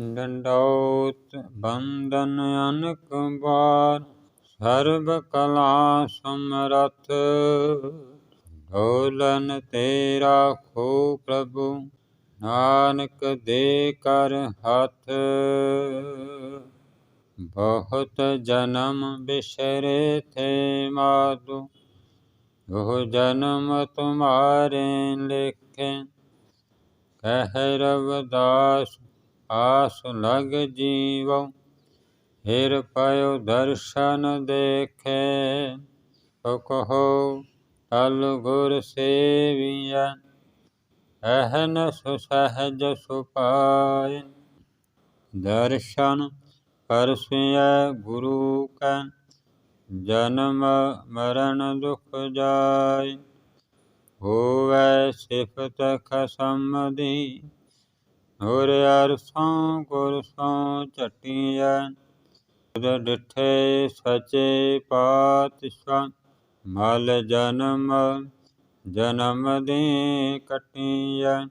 ਡੰਡੌਤ ਬੰਦਨ ਅਨਕ ਬਾਰ ਸਰਬ ਕਲਾ ਸਮਰਥ। ਢੋਲਨ ਤੇਰਾ ਖੋ ਪ੍ਰਭੂ, ਨਾਨਕ ਦੇ ਕਰ ਹੱਥ। ਬਹੁਤ ਜਨਮ ਬਿਸਰੇ ਥੇ ਮਾਤੁ ਉਹ ਜਨਮ ਤੁਮਾਰੇ ਲਿਖੇ। ਕਹਿ ਰਵਦਾਸ ਆਸ ਲਗ ਜੀਵੋ, ਹਿਰ ਪਾਇਓ ਦਰਸ਼ਨ ਦੇਖੇ। ਸੋ ਕਹੋ ਤਲ ਗੁਰ ਸੇਵੀਐ ਅਹਨ ਸੁਸਹਜ ਸੁਪਾਇ ਦਰਸ਼ਨ ਪਰਸਿਐ ਗੁਰੂ ਕੈ, ਜਨਮ ਮਰਨ ਦੁਖ ਜਾਇ ਹੋਵੈ ਸਿਫਤ ਖਸਮ ਦੀ ਹੋਰ ਅਰਸੋਂ ਗੁਰਸੋਂ ਝਟੀਐ ਤੁਧ ਡਿਠੇ ਸਚੇ ਪਾਤਸ਼ਾਹ, ਮਲ ਜਨਮ ਜਨਮ ਦੀ ਕਟੀਐ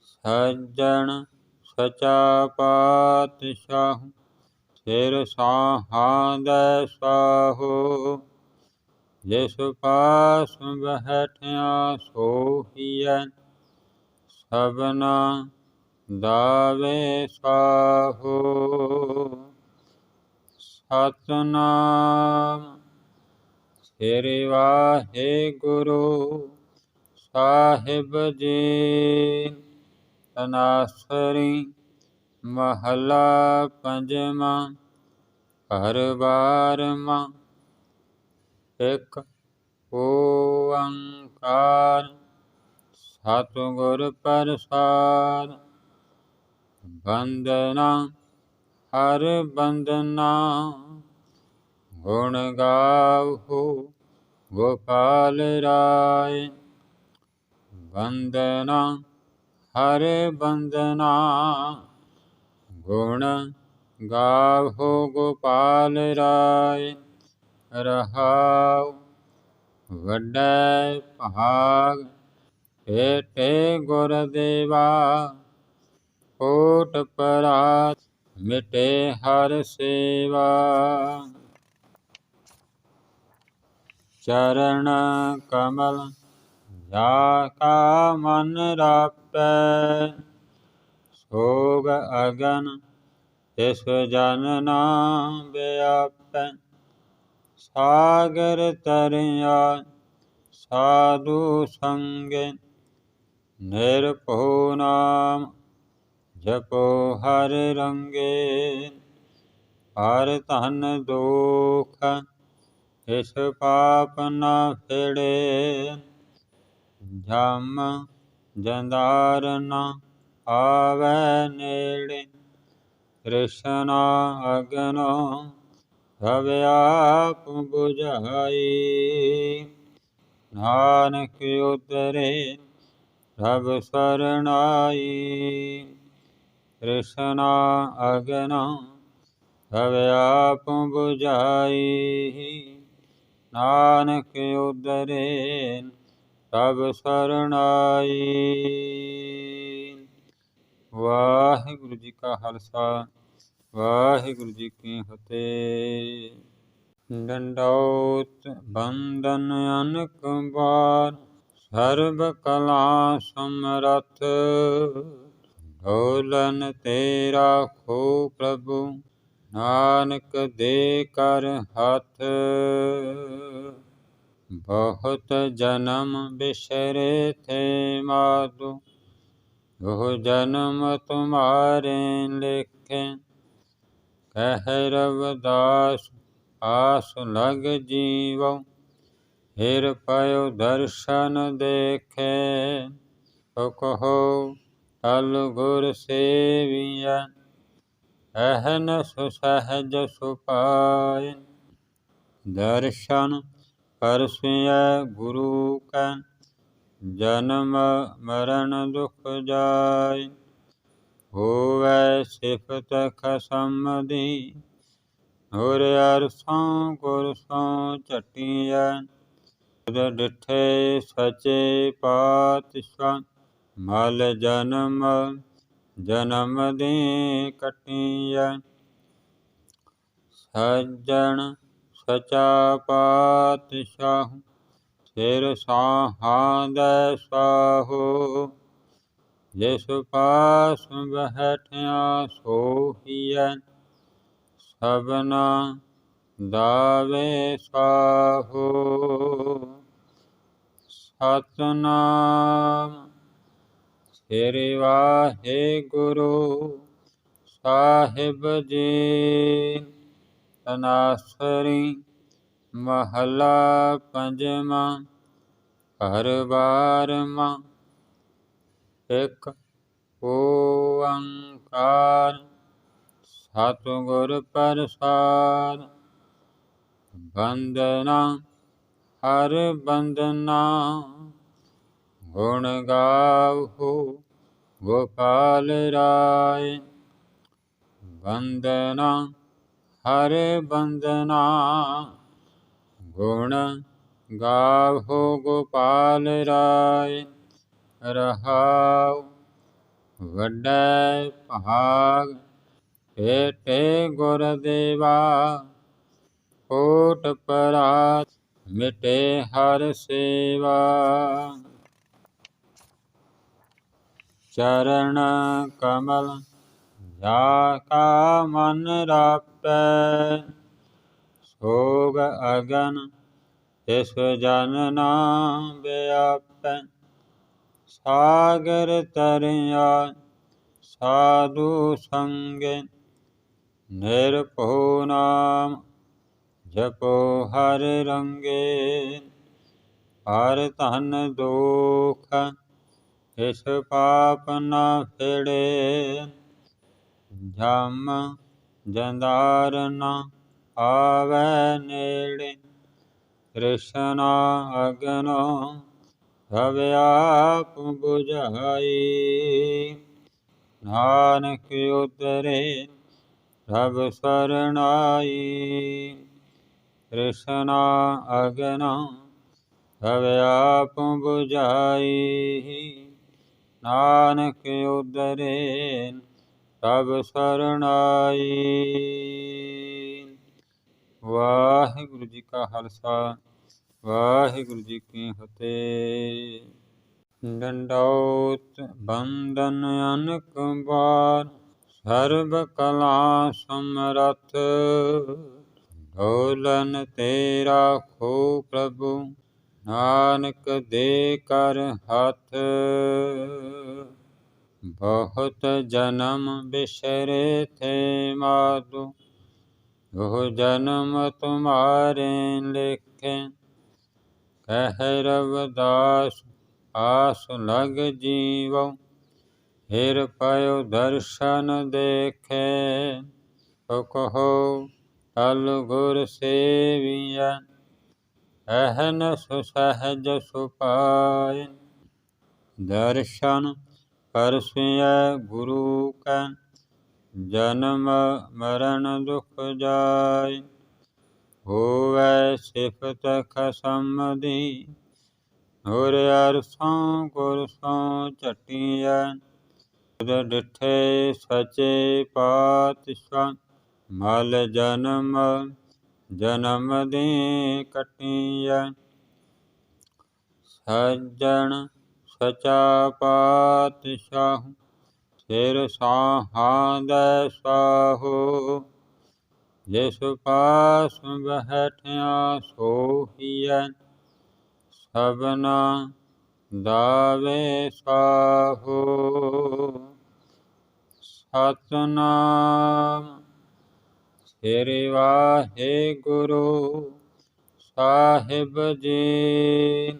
ਸੱਜਣ ਸਚਾ ਪਾਤਸ਼ਾਹ, ਸਿਰ ਸਾਹਾਂਦੈ ਸਾਹੋ। ਜਿਸ ਪਾਸ ਬਹਿਠਿਆ ਸੋਹੀਐ ਸਭਨਾ ਦਾਵੇ ਸਾਹੋ, ਸਤਨਾਮ। ਸ੍ਰੀ ਵਾਹਿਗੁਰੂ ਸਾਹਿਬ ਜੀ, ਤਨਾਸਰੀ ਮਹਲਾ ਪੰਜਵਾਂ ਘਰ ਬਾਰਵਾਂ ਇੱਕ ਓੰਕਾਰ। ਸਤਿਗੁਰ ਪ੍ਰਸਾਦ। ਬੰਦਨਾ ਹਰ ਬੰਦਨਾ ਗੁਣ ਗਾਵੋ ਗੋਪਾਲ ਰਾਏ। ਬੰਦਨਾ ਹਰ ਬੰਦਨਾ ਗੁਣ ਗਾਵੋ ਗੋਪਾਲ ਰਾਏ। ਰਹਾਉ ਵੱਡਾ ਭਾਗ ਏਟੇ ਗੁਰ ਦੇਵਾ, ਕੋਟ ਪਰਾਤ ਮਿਟੇ ਹਰ ਸੇਵਾ। ਚਰਨ ਕਮਲ ਜਾ ਕਾ ਮਨ ਰਾਪੈ, ਸੋਗ ਅਗਨ ਤਿਸ ਜਨ ਨਾਮ ਵਿਆਪੈ। ਸਾਗਰ ਤਰਿਆ ਸਾਧੂ ਸੰਗੇ ਨਿਰਭਉ ਨਾਮ, ਜਪੋ ਹਰ ਰੰਗੇ। ਹਰ ਧਨ ਦੋਖ, ਇਸ ਪਾਪ ਨਾ ਫੇੜੇ। ਜਮ ਜੰਦਾਰ ਨਾ ਆਵੈ ਨੇੜੇ। ਕ੍ਰਿਸ਼ਨਾ ਅਗਨੋ ਰਵ ਆਪ 부ਝਾਈ ਨਾਨਕ ਉਤਰੇ। ਰਬ ਸਰਣਾਈ ਕ੍ਰਿਸ਼ਨਾ ਅਗਨਾ ਰਵ ਆਪ 부ਝਾਈ ਨਾਨਕ ਉਦਰੇ ਰਬ ਸਰਣਾਈ ਵਾਹਿਗੁਰੂ ਜੀ ਕਾ ਖਾਲਸਾ, ਵਾਹਿਗੁਰੂ ਜੀ ਕੀ ਫਤਿਹ। ਡੰਡੌਤ ਬੰਦਨ ਅਨਕ ਬਾਰ ਸਰਬ ਕਲਾ ਸਮਰਥ। ਢੋਲਨ ਤੇਰਾ ਖੋ ਪ੍ਰਭੂ, ਨਾਨਕ ਦੇ ਕਰ ਹੱਥ। ਬਹੁਤ ਜਨਮ ਬਿਸਰੇ ਥੇ ਮਾਤੁ ਉਹ ਜਨਮ ਤੁਮਾਰੇ ਲਿਖੇ। ਕਹਿ ਰਵਦਾਸ, ਆਸ ਲਗ ਜੀਵੋ ਹਿਰ ਪਾਇਓ ਦਰਸ਼ਨ ਦੇਖੇ ਸੋ ਕਹੋ ਤਲ ਗੁਰ ਸੇਵੀਐ, ਅਹਨ ਸੁਸਹਜ ਸੁਪਾਇ ਦਰਸ਼ਨ ਪਰਸਿਐ ਗੁਰੂ ਕੈ, ਜਨਮ ਮਰਨ ਦੁਖ ਜਾਇ ਹੋਵੈ ਸਿਫਤ ਖਸਮ ਦੀ ਹੋਰ ਅਰਸੋਂ ਗੁਰ ਸੋਂ ਡਿਠੇ ਸਚੇ ਪਾਤਸ਼ਾਹ, ਮਲ ਜਨਮ ਜਨਮ ਦੀ ਕਟੀਐ। ਸੱਜਣ ਸਚਾ ਪਾਤਸ਼ਾਹ, ਸਿਰ ਸਾਹਾਂਦੈ ਸਾਹੋ। ਜਿਸ ਪਾਸ ਬਹਿਠਿਆ ਸੋਹੀਐ, ਸਭਨਾ ਦਾਵੇ ਸਾਹੋ, ਸਤਨਾਮ। ਸ੍ਰੀ ਵਾਹਿਗੁਰੂ ਸਾਹਿਬ ਜੀ, ਤਨਾਸਰੀ ਮਹਲਾ ਪੰਜਵਾਂ ਘਰ ਬਾਰਵਾਂ ਇੱਕ ਓੰਕਾਰ, ਸਤਿਗੁਰ ਪ੍ਰਸਾਦ। ਬੰਦਨਾ ਹਰ ਬੰਦਨਾ ਗੁਣ ਗਾਵੋ, ਗੋਪਾਲ ਰਾਏ। ਬੰਦਨਾ ਹਰ ਬੰਦਨਾ ਗੁਣ ਗਾਵੋ, ਗੋਪਾਲ ਰਾਏ। ਰਹਾਉ, ਵੱਡੇ ਭਾਗ, ਭੇਟੇ ਗੁਰਦੇਵਾ। ਕੋਟ ਪਰਾਤ ਮਿਟੇ ਹਰ ਸੇਵਾ। ਚਰਨ ਕਮਲ ਜਾ ਕਾ ਮਨ ਰਾਪੈ। ਸੋਗ ਅਗਨ ਤਿਸ ਜਨ ਨਾ ਵਿਆਪੈ। ਸਾਗਰ ਤਰਿਆ ਸਾਧੂ ਸੰਗੇ ਨਿਰਭਉ ਨਾਮ ਜਪੋ ਹਰ ਰੰਗੇ, ਹਰ ਧਨ ਦੋਖ, ਇਸ ਪਾਪ ਨਾ ਫੇੜੇ। ਜਮ ਜੰਦਾਰ ਨਾ ਆਵੈ ਨੇੜੇ, ਕ੍ਰਿਸ਼ਨਾ ਅਗਨੋ ਭਵ ਆਪ 부ਝਾਈ ਨਾਨਕ ਉਤਰੇ, ਪ੍ਰਭ ਸਰਣਾਈ। ਕ੍ਰਿਸ਼ਨਾ ਅਗਨੋ ਭਵ ਆਪ 부ਝਾਈ ਨਾਨਕ ਉਦਰੇ ਤਬ ਸਰਣਾਈ। ਵਾਹਿਗੁਰੂ ਜੀ ਕਾ ਖਾਲਸਾ, ਵਾਹਿਗੁਰੂ ਜੀ ਕੀ ਫਤਿਹ। ਡੰਡੌਤ ਬੰਦਨ ਅਨਕ ਬਾਰ ਸਰਬ ਕਲਾ ਸਮਰਥ। ਢੋਲਨ ਤੇਰਾ ਖੋ ਪ੍ਰਭੂ, ਨਾਨਕ ਦੇ ਕਰ ਹੱਥ। ਬਹੁਤ ਜਨਮ ਬਿਸਰੇ ਥੇ ਮਾਤੂ ਉਹ ਜਨਮ ਤੁਮਾਰੇ ਲਿਖੇ। ਕਹਿ ਰਵਦਾਸ ਆਸ ਲਗ ਜੀਵੋ, ਹਿਰ ਪਇਓ ਦਰਸ਼ਨ ਦੇਖੇ। ਸੋ ਕਹੋ ਤਲ ਗੁਰ ਸੇਵੀਐ, ਅਹਨ ਸੁਸਹਜ ਸੁਪਾਇ ਦਰਸ਼ਨ ਪਰਸਿਐ ਗੁਰੂ ਕੈ, ਜਨਮ ਮਰਨ ਦੁਖ ਜਾਇ ਹੋਵੈ ਸਿਫਤ ਖਸਮ ਦੀ, ਹੋਰ ਅਰਸੋਂ ਗੁਰਸੋਂ ਸੋਂ ਝਟੀਐ। ਤੁਧ ਡਿਠੇ ਸਚੇ ਪਾਤਸ਼ਾਹ ਮਲ ਜਨਮ ਜਨਮ ਦੀ ਕਟੀਐ। ਸੱਜਣ ਸਚਾ ਪਾਤਸ਼ਾਹ, ਸਿਰ ਸਾਹਾਂਦੈ ਸਾਹੋ। ਜਿਸ ਪਾਸ ਬਹਿਠਿਆ ਸੋਹੀਐ, ਸਭਨਾ ਦਾਵੇ ਸਾਹੋ। ਸਤਨਾਮ ਸ੍ਰੀ ਵਾਹਿਗੁਰੂ ਸਾਹਿਬ ਜੀ।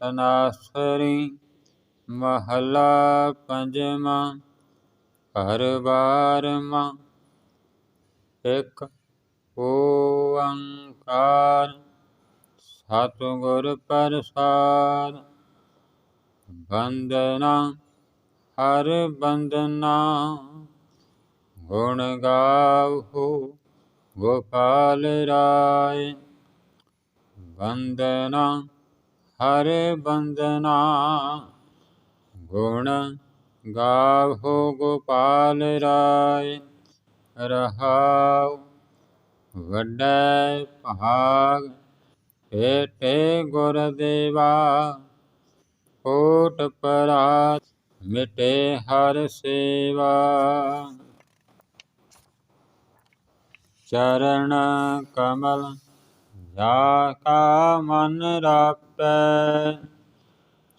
ਤਨਾਸਰੀ ਮਹਲਾ ਪੰਜਵਾਂ ਘਰ ਬਾਰਵਾਂ ਇੱਕ ਓੰਕਾਰ, ਸਤਿਗੁਰ ਪ੍ਰਸਾਦ। ਬੰਦਨਾ ਹਰ ਬੰਦਨਾ ਗੁਣ ਗਾਵੋ ਗੋਪਾਲ ਰਾਏ। ਬੰਦਨਾ, ਹਰ ਵੰਦਨਾ ਗੁਣ ਗਾਵੋ ਗੋਪਾਲ ਰਾਏ। ਰਹਾਉ ਵੱਡੇ ਭਾਗ ਭੇਟੇ ਗੁਰ ਦੇਵਾ। ਕੋਟ ਪਰਾਤ ਮਿਟੇ ਹਰ ਸੇਵਾ। ਚਰਨ ਕਮਲ ਜਾ ਕਾ ਮਨ ਰਾਪੈ।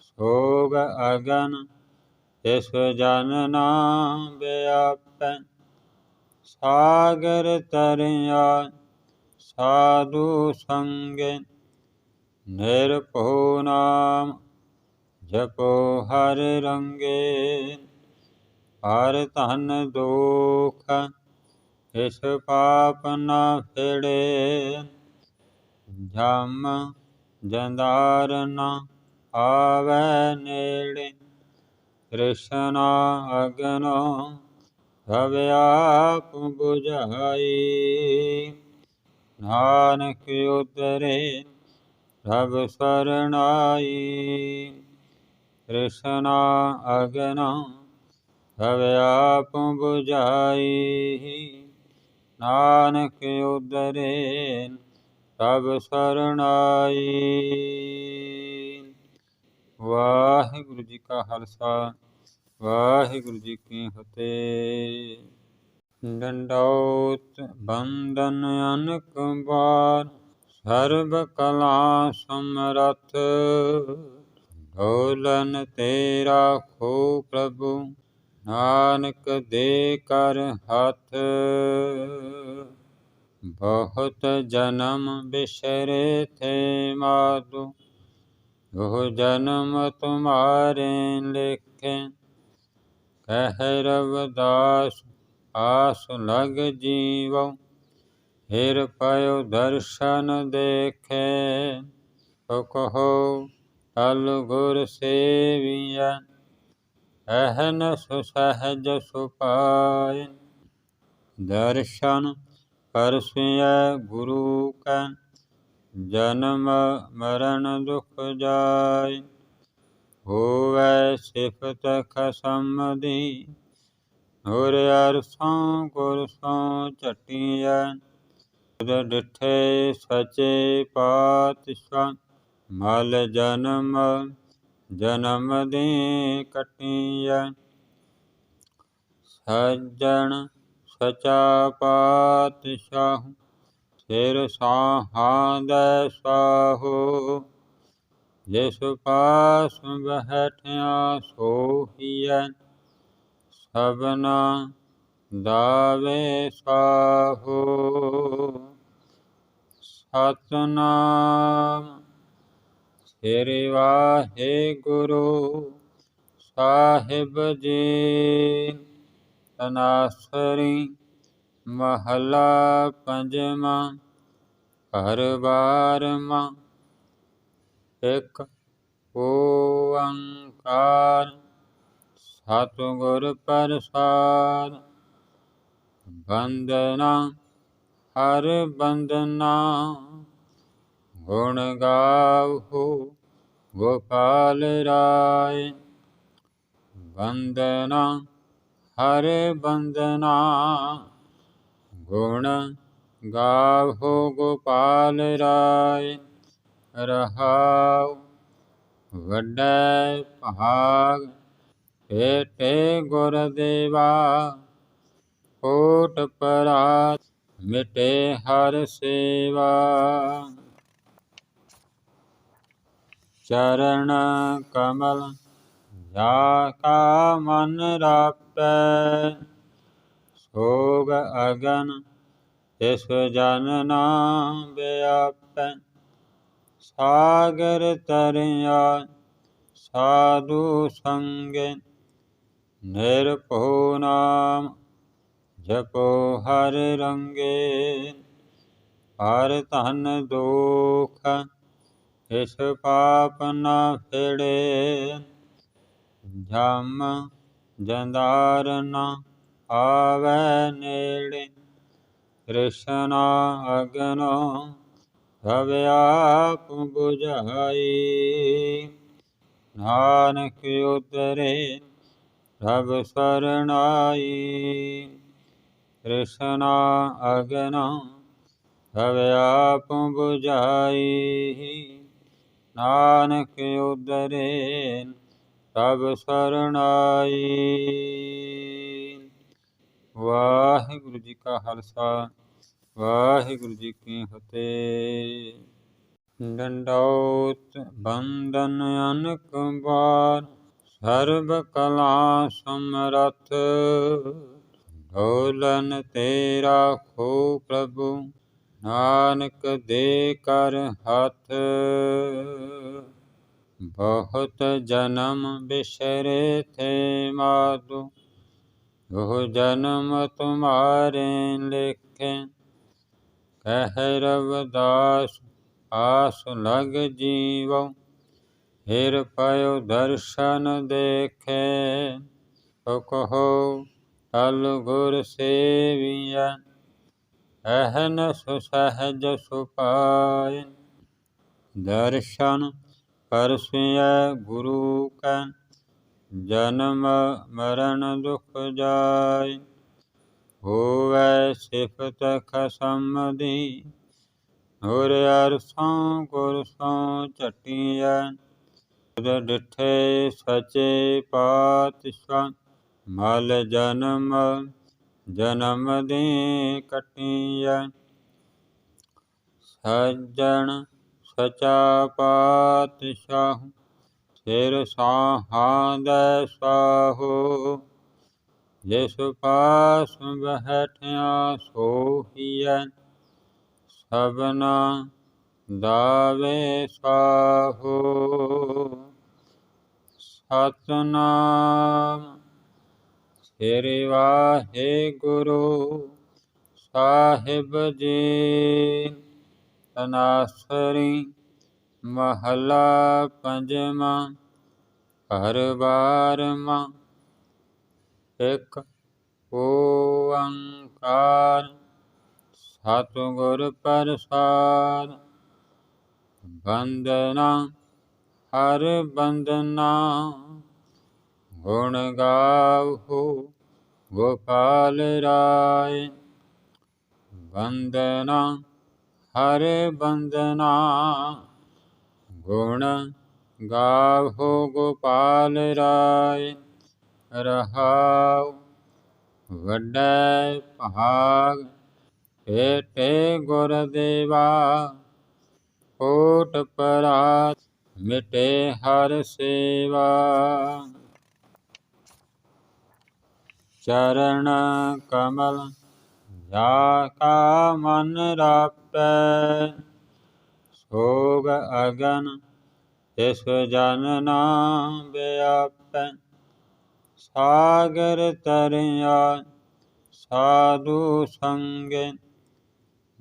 ਸੋਗ ਅਗਨ ਇਸ ਜਨ ਨਾਮ ਵਿਆਪੈ ਸਾਗਰ ਤਰਿਆ, ਸਾਧੂ ਸੰਗੇ, ਨਿਰਭਉ ਨਾਮ, ਜਪੋ ਹਰ ਰੰਗੇ। ਹਰ ਧਨ ਦੋਖ ਇਸ ਪਾਪ ਨਾ ਫੇੜੇ ਜਮ ਜੰਦਾਰ ਨਾ ਆਵੈ ਨੇੜੇ। ਕ੍ਰਿਸ਼ਨਾ ਅਗਨੋ ਭਵ ਆਪ 부ਝਾਈ ਨਾਨਕ ਉਤਰੇ ਪ੍ਰਭ ਸਰਣਾਈ। ਕ੍ਰਿਸ਼ਨਾ ਅਗਨੋ ਭਵ ਆਪ ਨਾਨਕ ਉਦਰੇ ਪ੍ਰਭ ਸਰਣਾਈ। ਵਾਹਿਗੁਰੂ ਜੀ ਕਾ ਖਾਲਸਾ, ਵਾਹਿਗੁਰੂ ਜੀ ਕੀ ਫਤਿਹ। ਡੰਡੌਤ ਬੰਦਨ ਅਨਕ ਬਾਰ ਸਰਬ ਕਲਾ ਸਮਰਥ। ਢੋਲਨ ਤੇਰਾ ਖੋ ਪ੍ਰਭੂ ਨਾਨਕ ਦੇ ਕਰ ਹੱਥ, ਬਹੁਤ ਜਨਮ ਬਿਸਰੇ ਥੇ ਮਾਤੂ ਉਹ ਜਨਮ ਤੁਮਾਰੇ ਲਿਖੇ, ਕਹਿ ਰਵਦਾਸ, ਆਸ ਲਗ ਜੀਵੋ। ਹਿਰ ਪਇਓ ਦਰਸ਼ਨ ਦੇਖੇ ਸੋ ਕਹੋ ਅਲ ਗੁਰ ਸੇਵੀਐ। ਅਹਨ ਸੁਸਹਜ ਸੁਪਾਇ। ਦਰਸ਼ਨ ਪਰਸਿਐ ਗੁਰੂ ਕੈ, ਜਨਮ ਮਰਨ ਦੁਖ ਜਾਇ। ਹੋਵੈ ਸਿਫਤ ਖਸਮ ਦੀ, ਹੋਰ ਅਰਸੋਂ ਗੁਰ ਸੋਂ ਝਟੀਐ। ਡਿਠੇ ਸਚੇ ਪਾਤਸ਼ਾਹ, ਮਲ ਜਨਮ ਜਨਮ ਦੀ ਕਟੀਐ। ਸੱਜਣ ਸਚਾ ਪਾਤਸ਼ਾਹ, ਸਿਰ ਸਾਹਾਂਦੈ ਸਾਹੋ। ਜਿਸ ਪਾਸ ਬਹਿਠਿਆ ਸੋਹੀਐ, ਸਭਨਾ ਦਾਵੇ ਸਾਹੋ। ਸਤਨਾਮ ਸ੍ਰੀ ਵਾਹਿਗੁਰੂ ਸਾਹਿਬ ਜੀ। ਤਨਾਸਰੀ ਮਹਲਾ ਪੰਜਵਾਂ ਘਰ ਬਾਰਵਾਂ ਇੱਕ ਓੰਕਾਰ, ਸਤਿਗੁਰ ਪ੍ਰਸਾਦ। ਬੰਦਨਾ ਹਰ ਬੰਦਨਾ ਗੁਣ ਗਾਵੋ ਗੋਪਾਲ ਰਾਏ। ਬੰਦਨਾ, ਹਰ ਵੰਦਨਾ ਗੁਣ ਗਾਵੋ ਗੋਪਾਲ ਰਾਏ। ਰਹਾਉ ਵੱਡੇ ਭਾਗ ਭੇਟੇ ਗੁਰ ਦੇਵਾ। ਕੋਟ ਪਰਾਤ ਮਿਟੇ ਹਰ ਸੇਵਾ। ਚਰਨ ਕਮਲ ਜਾ ਕਾ ਮਨ ਰਾਪੈ। ਸੋਗ ਅਗਨ ਇਸ ਜਨ ਨਾਮ ਵਿਆਪੈ। ਸਾਗਰ ਤਰਿਆ, ਸਾਧੂ ਸੰਗੇ, ਨਿਰਭਉ ਨਾਮ, ਜਪੋ ਹਰ ਰੰਗੇ। ਹਰ ਧਨ ਦੋਖ ਇਸ ਪਾਪ ਨਾ ਫੇੜੇ ਜਮ ਜੰਦਾਰ ਨਾ ਆਵੈ ਨੇੜੇ। ਕ੍ਰਿਸ਼ਨਾ ਅਗਨੋ ਭਵ ਆਪ 부ਝਾਈ ਨਾਨਕ ਉਤਰੇ ਪ੍ਰਭ ਸਰਣਾਈ। ਕ੍ਰਿਸ਼ਨਾ ਅਗਨਾ ਪ੍ਰਭ ਆਪ 부ਝਾਈ ਨਾਨਕ ਉਦਰੇ ਪ੍ਰਭ ਸਰਣਾਈ। ਵਾਹਿਗੁਰੂ ਜੀ ਕਾ ਖਾਲਸਾ, ਵਾਹਿਗੁਰੂ ਜੀ ਕੀ ਫਤਿਹ। ਡੰਡੌਤ ਬੰਦਨ ਅਨਕ ਬਾਰ ਸਰਬ ਕਲਾ ਸਮਰਥ। ਢੋਲਨ ਤੇਰਾ ਖੋ ਪ੍ਰਭੂ ਨਾਨਕ ਦੇ ਕਰ ਹੱਥ। ਬਹੁਤ ਜਨਮ ਬਿਸਰੇ ਥੇ ਮਾਤੂ ਉਹ ਜਨਮ ਤੁਮਾਰੇ ਲਿਖੇ। ਕਹਿ ਰਵਦਾਸ, ਆਸ ਲਗ ਜੀਵੋ। ਹਿਰ ਪਇਓ ਦਰਸ਼ਨ ਦੇਖੇ। ਸੋ ਅਲ ਤਲ ਗੁਰ ਸੇਵੀਐ। ਅਹਨ ਸੁਸਹਿਜ ਸੁਪਾਇ। ਦਰਸ਼ਨ ਪਰਸਿਐ ਗੁਰੂ ਕੈ, ਜਨਮ ਮਰਨ ਦੁਖ ਜਾਇ। ਹੋਵੈ ਸਿਫਤ ਖਸਮ ਦੀ ਹੋਰ ਅਰਸੋਂ ਗੁਰ ਸੋਂ ਝਟੀਐ। ਡਿਠੇ ਸਚੇ ਪਾਤਸ਼ਾਹ, ਮਲ ਜਨਮ ਜਨਮ ਦੇ ਕਟੀਐ। ਸੱਜਣ ਸਚਾ ਪਾਤਸ਼ਾਹ, ਸਿਰ ਸਾਹਾਂ ਦੈ ਸਾਹੋ। ਜਿਸ ਪਾਸ ਬਹਿਠਿਆ ਸੋਹੀਐ, ਸਭਨਾ ਦਾਵੇ ਸਾਹੋ। ਸਤਨਾਮ ਸ੍ਰੀ ਵਾਹਿਗੁਰੂ ਸਾਹਿਬ ਜੀ। ਤਨਾਸਰੀ ਮਹਲਾ ਪੰਜਵਾਂ ਘਰ ਬਾਰਵਾਂ ਇੱਕ ਓੰਕਾਰ, ਸਤਿਗੁਰ ਪ੍ਰਸਾਦ। ਬੰਦਨਾ ਹਰ ਬੰਦਨਾ ਗੁਣ ਗਾਵੋ ਗੋਪਾਲ ਰਾਏ। ਬੰਦਨਾ ਹਰ ਬੰਦਨਾ ਗੁਣ ਗਾਵੋ ਗੋਪਾਲ ਰਾਏ। ਰਹਾਉ ਵੱਡੇ ਭਾਗ ਭੇਟੇ ਗੁਰ ਦੇਵਾ ਕੋਟ ਪਰਾਤ ਮਿਟੇ ਹਰ ਸੇਵਾ। ਚਰਨ ਕਮਲ ਜਾ ਕਾ ਮਨ ਰਾਪੈ। ਸੋਗ ਅਗਨ ਇਸ ਜਨ ਨਾਮ ਵਿਆਪੈ ਸਾਗਰ ਤਰਿਆ, ਸਾਧੂ ਸੰਗੇ,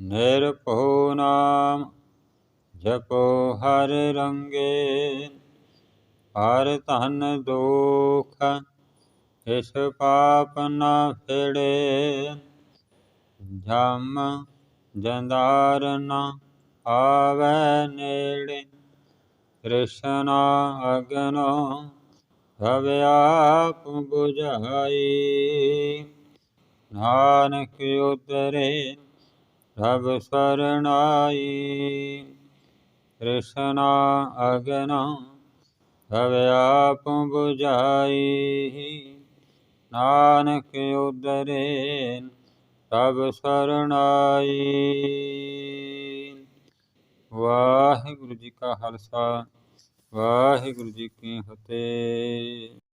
ਨਿਰਭਉ ਨਾਮ, ਜਪੋ ਹਰ ਰੰਗੇ। ਹਰ ਧਨ ਦੋਖ ਇਸ ਪਾਪ ਨਾ ਫਿੜੇ ਜਮ ਜੰਦਾਰ ਨਾ ਆਵੈ ਨੇੜੇ। ਕ੍ਰਿਸ਼ਨਾ ਅਗਨੋ ਸਭ ਆਪ 부ਝਾਈ ਨਾਨਕ ਉਤਰੇ ਸਭ ਸਰਣਾਈ। ਕ੍ਰਿਸ਼ਨਾ ਅਗਨਾ ਸਭ ਆਪ 부ਝਾਈ ਨਾਨਕ ਉਤਰੇ ਸਭ ਸਰਣਾਈ। ਵਾਹਿਗੁਰੂ ਜੀ ਕਾ ਖਾਲਸਾ ਵਾਹਿਗੁਰੂ ਜੀ ਕੀ ਫਤਿਹ।